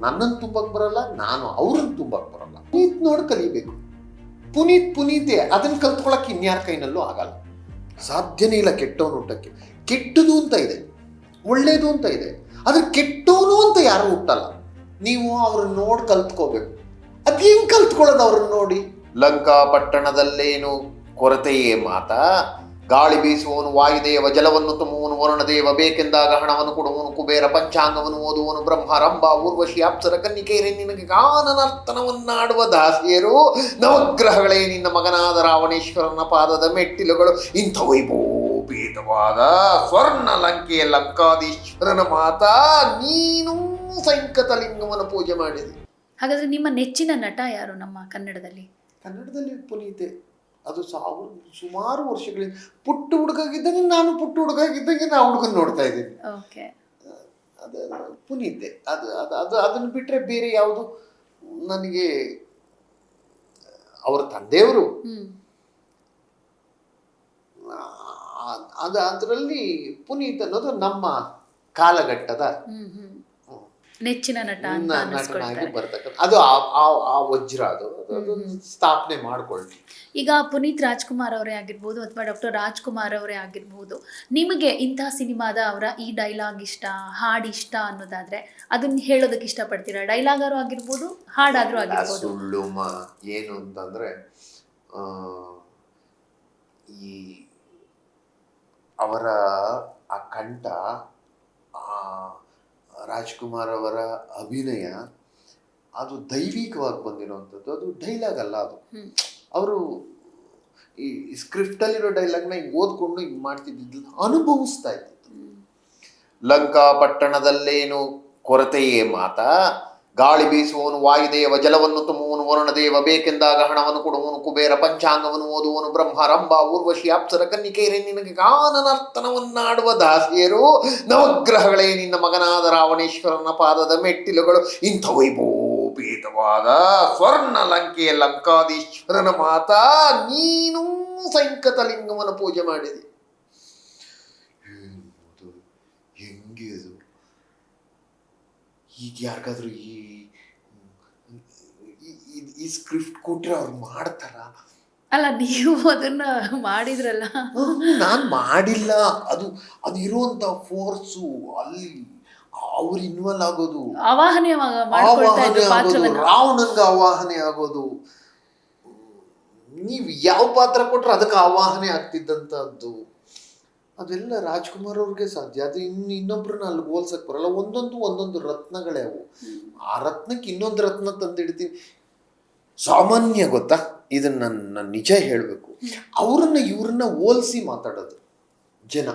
ನನ್ನನ್ನು ತುಂಬಕ್ಕೆ ಬರಲ್ಲ, ನಾನು ಅವ್ರನ್ನ ತುಂಬಕ್ಕೆ ಬರಲ್ಲ. ಪುನೀತ್ ನೋಡಿ ಕಲಿಬೇಕು. ಪುನೀತ್ ಪುನೀತೆ ಅದನ್ನ ಕಲ್ತ್ಕೊಳಕ್ಕೆ ಇನ್ಯಾರ ಕೈನಲ್ಲೂ ಆಗಲ್ಲ. ಸಾಧ್ಯನೇ ಇಲ್ಲ ಕೆಟ್ಟವನು ಊಟಕ್ಕೆ ಕೆಟ್ಟದು ಅಂತ ಇದೆ. ಒಳ್ಳೇದು ಅಂತ ಇದೆ. ಆದರೆ ಕೆಟ್ಟವನು ಅಂತ ಯಾರು ಹುಟ್ಟಲ್ಲ. ನೀವು ಅವ್ರನ್ನ ನೋಡಿ ಕಲ್ತ್ಕೋಬೇಕು. ಅದೇನು ಕಲ್ತ್ಕೊಳ್ಳೋದು ಅವ್ರನ್ನ ನೋಡಿ? ಲಂಕಾ ಪಟ್ಟಣದಲ್ಲೇನು ಕೊರತೆಯೇ ಮಾತಾ? ಗಾಳಿ ಬೀಸುವವನು ವಾಯುದೇವ ಜಲವನ್ನು ತುಂಬುವನು ವರುಣದೇವ ಬೇಕೆಂದಾಗ ಹಣವನ್ನು ಕೊಡುವನು ಕುಬೇರ ಪಂಚಾಂಗವನ್ನು ಓದುವನು ಬ್ರಹ್ಮ ರಂಭ ಊರ್ವಶಿ ಅಪ್ಸರ ಕನ್ನಿಕೆಯರೇ ನಿನಗೆ ಗಾನನರ್ತನವನ್ನಾಡುವ ದಾಸಿಯರು ನವಗ್ರಹಗಳೇ ನಿನ್ನ ಮಗನಾದ ರಾವಣೇಶ್ವರನ ಪಾದದ ಮೆಟ್ಟಿಲುಗಳು. ಇಂಥ ವೈಭೋಪೇತವಾದ ಸ್ವರ್ಣ ಲಂಕೆಯ ಲಂಕಾದೀಶ್ವರನ ಮಾತಾ ನೀನು ಸಂಕತಲಿಂಗವನ್ನು ಪೂಜೆ ಮಾಡಿದೆ. ಹಾಗಾದ್ರೆ ನಿಮ್ಮ ನೆಚ್ಚಿನ ನಟ ಯಾರು ನಮ್ಮ ಕನ್ನಡದಲ್ಲಿ? ಕನ್ನಡದಲ್ಲಿ ಪುನೀತೆ. ಅದು ಸಾವಿರ ಸುಮಾರು ವರ್ಷಗಳಿಂದ ಪುಟ್ಟ ಹುಡುಗಾಗಿದ್ದಂಗೆ ನಾನು ಪುಟ್ಟ ಹುಡುಗಾಗಿದ್ದಂಗೆ ನಾ ಹುಡುಗನ ನೋಡ್ತಾ ಇದ್ದೀನಿ. ಅದು ಪುನೀತೆ. ಅದು ಅದು ಅದು ಅದನ್ನು ಬಿಟ್ಟರೆ ಬೇರೆ ಯಾವುದು? ನನಗೆ ಅವರ ತಂದೆಯವರು. ಅದು ಅದರಲ್ಲಿ ಪುನೀತ್ ಅನ್ನೋದು ನಮ್ಮ ಕಾಲಘಟ್ಟದ. ನೆಚ್ಚಿನ ನಟ ಅಂತ ಅನ್ನಿಸ್ಕೊಳ್ತಾರೆ. ಅದು ಆ- ವಜ್ರ ಅದು. ಸ್ಥಾಪನೆ ಮಾಡ್ಕೊಳ್ಳಿ ಈಗ ಪುನೀತ್ ರಾಜ್ಕುಮಾರ್ ಅವರೇ ಆಗಿರ್ಬೋದು ಅಥವಾ ಡಾಕ್ಟರ್ ರಾಜ್ಕುಮಾರ್ ಅವರೇ ಆಗಿರ್ಬೋದು ನಿಮಗೆ ಇಂತಹ ಸಿನಿಮಾದ ಅವರ ಈ ಡೈಲಾಗ್ ಇಷ್ಟ ಹಾಡು ಇಷ್ಟ ಅನ್ನೋದಾದ್ರೆ ಅದನ್ನ ಹೇಳೋದಕ್ಕೆ ಇಷ್ಟಪಡ್ತೀರಾ? ಡೈಲಾಗಾರು ಆಗಿರ್ಬೋದು ಹಾಡಾದ್ರೂ ಆಗಿರ್ಬೋದು. ಸುಳ್ಳು ಏನು ಅಂತಂದ್ರೆ ಈ ಅವರ ಆ ಕಂಠ ರಾಜ್ಕುಮಾರ್ ಅವರ ಅಭಿನಯ ಅದು ದೈವಿಕವಾಗಿ ಬಂದಿರುವಂಥದ್ದು. ಅದು ಡೈಲಾಗ್ ಅಲ್ಲ ಅದು. ಅವರು ಈ ಸ್ಕ್ರಿಪ್ಟಲ್ಲಿರೋ ಡೈಲಾಗ್ನ ಹಿಂಗೆ ಓದ್ಕೊಂಡು ಹಿಂಗೆ ಮಾಡ್ತಿದ್ದಿದ್ದು ಅನುಭವಿಸ್ತಾ ಇದ್ದಿದ್ದು. ಲಂಕಾ ಪಟ್ಟಣದಲ್ಲೇನು ಕೊರತೆಯೇ ಮಾತಾ? ಗಾಳಿ ಬೀಸುವವನು ವಾಯುದೇವ, ಜಲವನ್ನು ತುಂಬುವನು ವರುಣದೇವ, ಬೇಕೆಂದಾಗ ಹಣವನ್ನು ಕೊಡುವನು ಕುಬೇರ, ಪಂಚಾಂಗವನ್ನು ಓದುವನು ಬ್ರಹ್ಮ, ರಂಭ, ಊರ್ವಶಿ, ಅಪ್ಸರ, ಕನ್ನಿಕೇರಿ, ನಿನಗೆ ಗಾನನರ್ತನವನ್ನಾಡುವ ದಾಸಿಯರು, ನವಗ್ರಹಗಳೇ, ನಿನ್ನ ಮಗನಾದ ರಾವಣೇಶ್ವರನ ಪಾದದ ಮೆಟ್ಟಿಲುಗಳು, ಇಂಥ ವೈಭೋಪೇತವಾದ ಸ್ವರ್ಣ ಲಂಕೆಯ ಲಂಕಾದೀಶ್ವರನ ಮಾತಾ, ನೀನು ಸಂಕತಲಿಂಗವನ್ನು ಪೂಜೆ ಮಾಡಿದೆ? ಹೆಂಗೆ ಅದು ಈಗ ಯಾರಿಗಾದ್ರೂ ಈ ಈ- ಸ್ಕ್ರಿಪ್ಟ್ ಕೊಟ್ಟರೆ ಅವ್ರು ಮಾಡ್ತಾರ? ಅಲ್ಲ ನೀವು ಅದನ್ನ ಮಾಡಿದ್ರಲ್ಲ? ನಾನು ಮಾಡಿಲ್ಲ. ಅದು ಅದು ಇರುವಂತ ಫೋರ್ಸು ಅಲ್ಲಿ ಅವ್ರು ಇನ್ವಾಲ್ವ್ ಆಗೋದು. ಆವಾಹನೆ ಆಗೋದು. ರಾವಣನ್ಗೆ ಆವಾಹನೆ ಆಗೋದು. ನೀವು ಯಾವ ಪಾತ್ರ ಕೊಟ್ರೆ ಅದಕ್ಕೆ ಆವಾಹನೆ ಆಗ್ತಿದ್ದಂಥದ್ದು ಅದೆಲ್ಲ ರಾಜ್ಕುಮಾರ್ ಅವ್ರಿಗೆ ಸಾಧ್ಯ. ಅದು ಇನ್ನು ಇನ್ನೊಬ್ರನ್ನ ಅಲ್ಲಿ ಹೋಲ್ಸಕ್ ಬರಲ್ಲ. ಒಂದೊಂದು ಒಂದೊಂದು ರತ್ನಗಳೇ ಅವು. ಆ ರತ್ನಕ್ಕೆ ಇನ್ನೊಂದು ರತ್ನ ತಂದಿಡ್ತೀವಿ. ಸಾಮಾನ್ಯ ಗೊತ್ತಾ? ಇದನ್ನ ನಾನು ನಾನು ನಿಜ ಹೇಳಬೇಕು. ಅವ್ರನ್ನ ಇವ್ರನ್ನ ಹೋಲ್ಸಿ ಮಾತಾಡೋದು ಜನ.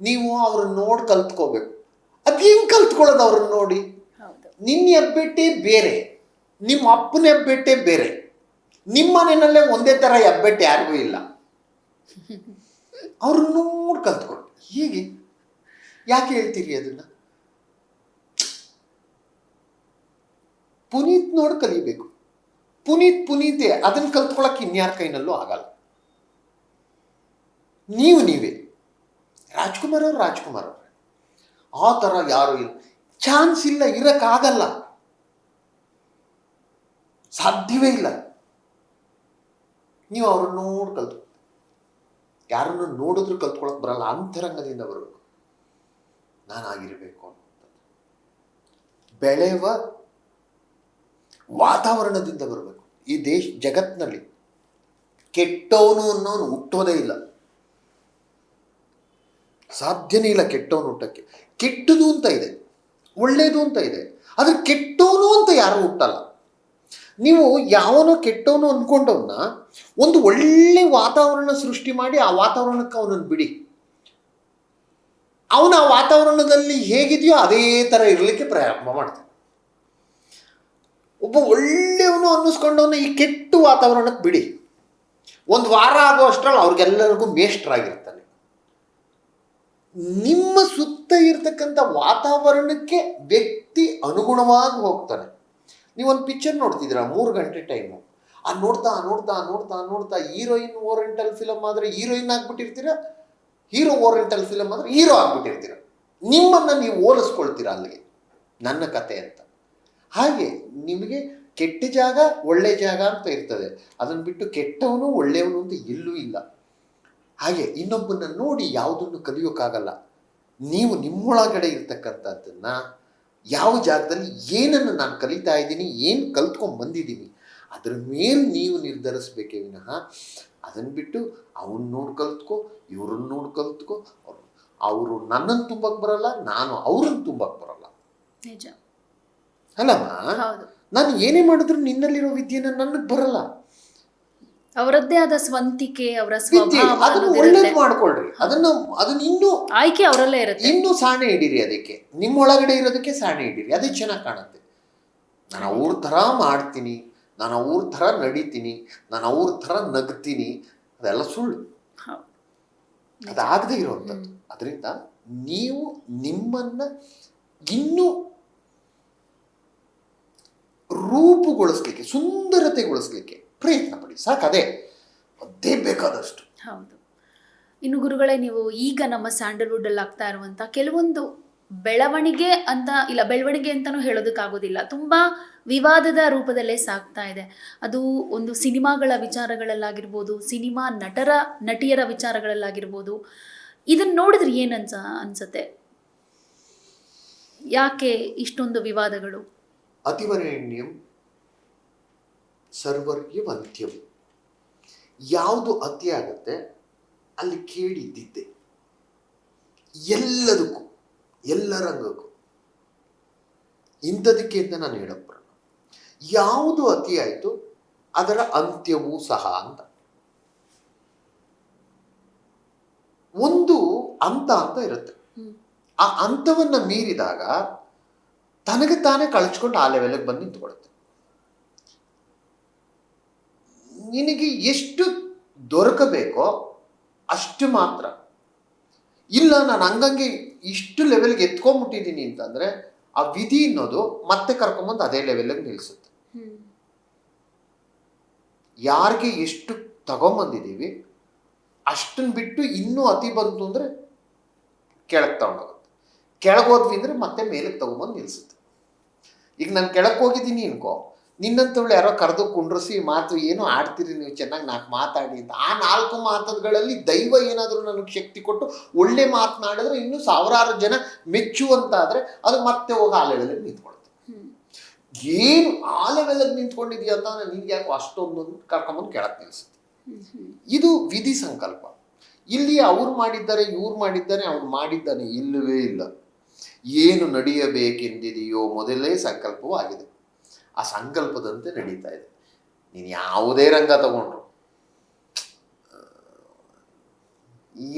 ನೀವು ಅವ್ರನ್ನ ನೋಡಿ ಕಲ್ತ್ಕೋಬೇಕು. ಅದು ಹೆಂಗ್ ಕಲ್ತ್ಕೊಳ್ಳೋದು ಅವ್ರನ್ನ ನೋಡಿ? ನಿನ್ನ ಹೆಬ್ಬೆಟ್ಟೆ ಬೇರೆ. ನಿಮ್ಮ ಅಪ್ಪನ ಹೆಬ್ಬೆಟ್ಟೆ ಬೇರೆ. ನಿಮ್ಮ ಮನೆಯಲ್ಲೇ ಒಂದೇ ಥರ ಹೆಬ್ಬೆಟ್ಟೆ ಯಾರಿಗೂ ಇಲ್ಲ. ಅವ್ರನ್ನ ನೋಡಿ ಕಲ್ತ್ಕೊಂಡು ಹೀಗೆ? ಯಾಕೆ ಹೇಳ್ತೀರಿ ಅದನ್ನ? ಪುನೀತ್ ನೋಡಿ ಕಲಿಬೇಕು. ಪುನೀತ್ ಪುನೀತೆ, ಅದನ್ನ ಕಲ್ತ್ಕೊಳಕ್ ಇನ್ಯಾರ ಕೈನಲ್ಲೂ ಆಗಲ್ಲ. ನೀವು ನೀವೇ. ರಾಜ್ಕುಮಾರ್ ಅವ್ರು ರಾಜ್ಕುಮಾರ್ ಅವ್ರೆ. ಆ ಥರ ಯಾರು ಇಲ್ಲ. ಚಾನ್ಸ್ ಇಲ್ಲ, ಇರಕ್ಕಾಗಲ್ಲ. ಸಾಧ್ಯವೇ ಇಲ್ಲ. ನೀವು ಅವ್ರನ್ನ ನೋಡಿ ಕಲ್ತು ಯಾರನ್ನು ನೋಡಿದ್ರು ಕಲ್ತ್ಕೊಳಕ್ ಬರಲ್ಲ, ಅಂತರಂಗದಿಂದ ಬರಬೇಕು. ನಾನಾಗಿರಬೇಕು ಅಂತ. ಬೆಳೆವ ವಾತಾವರಣದಿಂದ ಬರಬೇಕು. ಈ ದೇಶ ಜಗತ್ತಿನಲ್ಲಿ ಕೆಟ್ಟವನು ಅನ್ನೋನು ಹುಟ್ಟೋದೇ ಇಲ್ಲ. ಸಾಧ್ಯನೇ ಇಲ್ಲ ಕೆಟ್ಟವನು ಹುಟ್ಟಕ್ಕೆ. ಕೆಟ್ಟದು ಅಂತ ಇದೆ, ಒಳ್ಳೇದು ಅಂತ ಇದೆ, ಆದ್ರೆ ಕೆಟ್ಟವನು ಅಂತ ಯಾರು ಹುಟ್ಟಲ್ಲ. ನೀವು ಯಾವನೋ ಕೆಟ್ಟವನು ಅಂದ್ಕೊಂಡವನ್ನ ಒಂದು ಒಳ್ಳೆ ವಾತಾವರಣ ಸೃಷ್ಟಿ ಮಾಡಿ ಆ ವಾತಾವರಣಕ್ಕೆ ಅವನನ್ನು ಬಿಡಿ. ಅವನು ಆ ವಾತಾವರಣದಲ್ಲಿ ಹೇಗಿದೆಯೋ ಅದೇ ಥರ ಇರಲಿಕ್ಕೆ ಪ್ರಾರಂಭ ಮಾಡ್ತಾನೆ. ಒಬ್ಬ ಒಳ್ಳೆಯವನು ಅನ್ನಿಸ್ಕೊಂಡವನ್ನ ಈ ಕೆಟ್ಟ ವಾತಾವರಣಕ್ಕೆ ಬಿಡಿ. ಒಂದು ವಾರ ಆಗೋ ಅಷ್ಟರಲ್ಲಿ ಅವ್ರಿಗೆಲ್ಲರಿಗೂ ಮೇಷ್ಟ್ರಾಗಿರ್ತಾನೆ. ನಿಮ್ಮ ಸುತ್ತ ಇರತಕ್ಕಂಥ ವಾತಾವರಣಕ್ಕೆ ವ್ಯಕ್ತಿ ಅನುಗುಣವಾಗಿ ಹೋಗ್ತಾನೆ. ನೀವೊಂದು ಪಿಕ್ಚರ್ ನೋಡ್ತಿದ್ದೀರ? ಮೂರು ಗಂಟೆ ಟೈಮು ಆ ನೋಡ್ತಾ ನೋಡ್ತಾ ನೋಡ್ತಾ ನೋಡ್ತಾ ಹೀರೋಯಿನ್ ಓರೆಂಟಲ್ ಫಿಲಮ್ ಆದರೆ ಹೀರೋಯಿನ್ ಆಗ್ಬಿಟ್ಟಿರ್ತೀರ? ಹೀರೋ ಓರೆಂಟಲ್ ಫಿಲಮ್ ಆದರೆ ಹೀರೋ ಆಗ್ಬಿಟ್ಟಿರ್ತೀರ? ನಿಮ್ಮನ್ನು ನೀವು ಹೋಲಿಸ್ಕೊಳ್ತೀರ ಅಲ್ಲಿಗೆ? ನನ್ನ ಕತೆ ಅಂತ. ಹಾಗೆ ನಿಮಗೆ ಕೆಟ್ಟ ಜಾಗ ಒಳ್ಳೆ ಜಾಗ ಅಂತ ಇರ್ತದೆ. ಅದನ್ನು ಬಿಟ್ಟು ಕೆಟ್ಟವನು ಒಳ್ಳೆಯವನು ಅಂತ ಎಲ್ಲೂ ಇಲ್ಲ. ಹಾಗೆ ಇನ್ನೊಬ್ಬನ ನೋಡಿ ಯಾವುದನ್ನು ಕಲಿಯೋಕ್ಕಾಗಲ್ಲ ನೀವು ನಿಮ್ಮೊಳಗಡೆ ಇರ್ತಕ್ಕಂಥದ್ದನ್ನ ಯಾವ ಜಾಗದಲ್ಲಿ ಏನನ್ನು ನಾನು ಕಲಿತಾ ಇದ್ದೀನಿ ಏನು ಕಲ್ತ್ಕೊಂಡು ಬಂದಿದ್ದೀನಿ ಅದ್ರ ಮೇಲೆ ನೀವು ನಿರ್ಧರಿಸ್ಬೇಕೇ ವಿನಃ ಅದನ್ನು ಬಿಟ್ಟು ಅವನ್ನ ನೋಡಿ ಕಲ್ತ್ಕೋ ಇವ್ರನ್ನ ನೋಡಿ ಕಲ್ತ್ಕೋ ಅವರು ನನ್ನನ್ನು ತುಂಬಕ್ಕೆ ಬರಲ್ಲ ನಾನು ಅವ್ರನ್ನ ತುಂಬಕ್ಕೆ ಬರಲ್ಲ. ನಿಜ. ಅಲ್ಲಮ್ಮ? ನಾನು ಏನೇ ಮಾಡಿದ್ರು ನಿನ್ನಲ್ಲಿರೋ ವಿದ್ಯೆನ ನನಗೆ ಬರಲ್ಲ. ಅವರದ್ದೇ ಆದ ಸ್ವಂತಿಕೆ ಅವರ ಸ್ವಭಾವ ಅದನ್ನು. ಒಳ್ಳೇದು ಮಾಡ್ಕೊಳ್ರಿ. ಅದನ್ನ ಅದನ್ನ ಇನ್ನೂ ಆಯ್ಕೆ ಅವರಲ್ಲೇ ಇರುತ್ತೆ. ಇನ್ನೂ ಸಾಣೆ ಹಿಡೀರಿ ಅದಕ್ಕೆ. ನಿಮ್ಮೊಳಗಡೆ ಇರೋದಕ್ಕೆ ಸಾಣೆ ಹಿಡೀರಿ. ಅದೇ ಚೆನ್ನಾಗಿ ಕಾಣುತ್ತೆ. ನಾನು ಅವ್ರ ಥರ ಮಾಡ್ತೀನಿ ನಾನು ಅವ್ರ ಥರ ನಡೀತೀನಿ ನಾನು ಅವ್ರ ಥರ ನಗ್ತೀನಿ. ಅದೆಲ್ಲ ಸುಳ್ಳು. ಅದಾಗದೇ ಇರುವಂಥದ್ದು. ಅದರಿಂದ ನೀವು ನಿಮ್ಮನ್ನ ಇನ್ನೂ ರೂಪುಗೊಳಿಸ್ಲಿಕ್ಕೆ ಸುಂದರತೆಗೊಳಿಸ್ಲಿಕ್ಕೆ ಪ್ರಯತ್ನ ಪಡಿ. ಸಾಕದೇ ಅದೇ ಬೇಕಾದಷ್ಟು ಹೌದು. ಇನ್ನು ಗುರುಗಳೇ ನೀವು ಈಗ ನಮ್ಮ ಸ್ಯಾಂಡಲ್ವುಡ್ ಅಲ್ಲಿ ಆಗ್ತಾ ಇರುವಂತ ಕೆಲವೊಂದು ಬೆಳವಣಿಗೆ ಅಂತ ಇಲ್ಲ ಬೆಳವಣಿಗೆ ಅಂತಾನೂ ಹೇಳೋದಕ್ಕಾಗೋದಿಲ್ಲ. ತುಂಬಾ ವಿವಾದದ ರೂಪದಲ್ಲೇ ಸಾಗ್ತಾ ಇದೆ. ಅದು ಒಂದು ಸಿನಿಮಾಗಳ ವಿಚಾರಗಳಲ್ಲಾಗಿರ್ಬೋದು ಸಿನಿಮಾ ನಟರ ನಟಿಯರ ವಿಚಾರಗಳಲ್ಲಾಗಿರ್ಬೋದು. ಇದನ್ನ ನೋಡಿದ್ರೆ ಏನು ಅನ್ಸ ಅನ್ಸತ್ತೆ? ಯಾಕೆ ಇಷ್ಟೊಂದು ವಿವಾದಗಳು? ಅತಿವರೇಣ್ಯಂ ಸರ್ವರ್ಯವಂತ್ಯಂ ಯಾವುದು ಅತಿ ಆಗುತ್ತೆ? ಅಲ್ಲಿ ಕೇಳಿದ್ದಿದ್ದೆ. ಎಲ್ಲದಕ್ಕೂ ಎಲ್ಲ ರಂಗಕ್ಕೂ ಇಂಥದಕ್ಕೆ ಅಂತ ನಾನು ಬರಲ್ಲ. ಯಾವುದು ಅತಿ ಆಯಿತು? ಅದರ ಅಂತ್ಯವೂ ಸಹ ಅಂತ. ಒಂದು ಅಂತ ಅಂತ ಇರುತ್ತೆ. ಆ ಅಂತವನ್ನ ಮೀರಿದಾಗ ತನಗೆ ತಾನೇ ಕಳಚ್ಕೊಂಡು ಆ ಲೆವೆಲ್ಗೆ ಬಂದು ನಿಂತ್ಕೊಳ್ಳುತ್ತೆ. ನಿನಗೆ ಎಷ್ಟು ದೊರಕಬೇಕೋ ಅಷ್ಟು ಮಾತ್ರ. ಇಲ್ಲ ನಾನು ಹಂಗಂಗೆ ಇಷ್ಟು ಲೆವೆಲ್ಗೆ ಎತ್ಕೊಂಡ್ಬಿಟ್ಟಿದ್ದೀನಿ ಅಂತಂದ್ರೆ ಆ ವಿಧಿ ಅನ್ನೋದು ಮತ್ತೆ ಕರ್ಕೊಂಬಂದು ಅದೇ ಲೆವೆಲಲ್ಲಿ ನಿಲ್ಲಿಸುತ್ತೆ ಯಾರಿಗೆ ಎಷ್ಟು ತಗೊಂಬಂದಿದ್ದೀವಿ ಅಷ್ಟನ್ನು ಬಿಟ್ಟು ಇನ್ನೂ ಅತಿ ಬಂತು ಅಂದರೆ ಕೆಳಗೆ ತಗೊಂಡೋಗುತ್ತೆ. ಕೆಳಗೆ ಹೋದ್ವಿ ಅಂದರೆ ಮತ್ತೆ ಮೇಲಕ್ಕೆ ತಗೊಂಬಂದು ನಿಲ್ಲಿಸುತ್ತೆ ಈಗ ನಾನು ಕೆಳಕ್ಕೆ ಹೋಗಿದ್ದೀನಿ ಅನ್ಕೋ ನಿನ್ನಂಥವಳು ಯಾರೋ ಕರೆದು ಕುಂಡ್ರಿಸಿ ಮಾತು ಏನು ಆಡ್ತೀರಿ ನೀವು ಚೆನ್ನಾಗಿ ನಾಲ್ಕು ಮಾತಾಡಿ ಅಂತ. ಆ ನಾಲ್ಕು ಮಾತುಗಳಲ್ಲಿ ದೈವ ಏನಾದರೂ ನನಗೆ ಶಕ್ತಿ ಕೊಟ್ಟು ಒಳ್ಳೆ ಮಾತನಾಡಿದ್ರೆ ಇನ್ನೂ ಸಾವಿರಾರು ಜನ ಮೆಚ್ಚುವಂತಾದರೆ ಅದು ಮತ್ತೆ ಹೋಗಿ ಆ ಲೆವೆಲಲ್ಲಿ ನಿಂತ್ಕೊಳುತ್ತೆ. ಏನು ಆ ಲೆವೆಲಲ್ಲಿ ನಿಂತ್ಕೊಂಡಿದ್ಯಾ ಅಂತ ನಿನ್ಗೆ ಯಾಕೋ ಅಷ್ಟೊಂದು ಕರ್ಕೊಂಬಂದು ಕೆಳಕ್ಕೆ ನಿಲ್ಲಿಸುತ್ತೆ ಇದು ವಿಧಿ ಸಂಕಲ್ಪ. ಇಲ್ಲಿ ಅವ್ರು ಮಾಡಿದ್ದಾರೆ, ಇವ್ರು ಮಾಡಿದ್ದಾನೆ ಅವ್ರು ಮಾಡಿದ್ದಾನೆ ಇಲ್ಲವೇ ಇಲ್ಲ. ಏನು ನಡೆಯಬೇಕೆಂದಿದೆಯೋ ಮೊದಲೇ ಸಂಕಲ್ಪವೂ ಆಗಿದೆ ಆ ಸಂಕಲ್ಪದಂತೆ ನಡೀತಾ ಇದೆ. ನೀನು ಯಾವುದೇ ರಂಗ ತಗೊಂಡ್ರು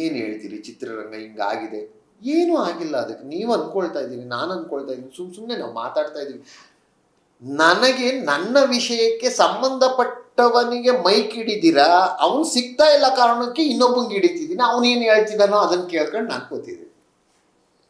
ಏನು ಹೇಳ್ತೀರಿ ಚಿತ್ರರಂಗ ಹಿಂಗಾಗಿದೆ? ಏನೂ ಆಗಿಲ್ಲ ಅದಕ್ಕೆ. ನೀವು ಅಂದ್ಕೊಳ್ತಾ ಇದ್ದೀರಿ, ನಾನು ಅಂದ್ಕೊಳ್ತಾ ಇದ್ದೀನಿ. ಸುಮ್ಮ ಸುಮ್ಮನೆ ನಾವು ಮಾತಾಡ್ತಾ ಇದ್ದೀವಿ. ನನಗೆ ನನ್ನ ವಿಷಯಕ್ಕೆ ಸಂಬಂಧಪಟ್ಟವನಿಗೆ ಮೈಕ್ ಹಿಡಿದಿರಾ? ಅವನು ಸಿಗ್ತಾ ಇಲ್ಲ ಕಾರಣಕ್ಕೆ ಇನ್ನೊಬ್ಬಂಗೆ ಹಿಡಿತಿದ್ದೀನಿ ಅವನೇನು ಹೇಳ್ತಿದ್ದಾನೋ ಅದನ್ನು ಕೇಳ್ಕೊಂಡು ನಾನು ಕೂತಿದ್ದೀನಿ.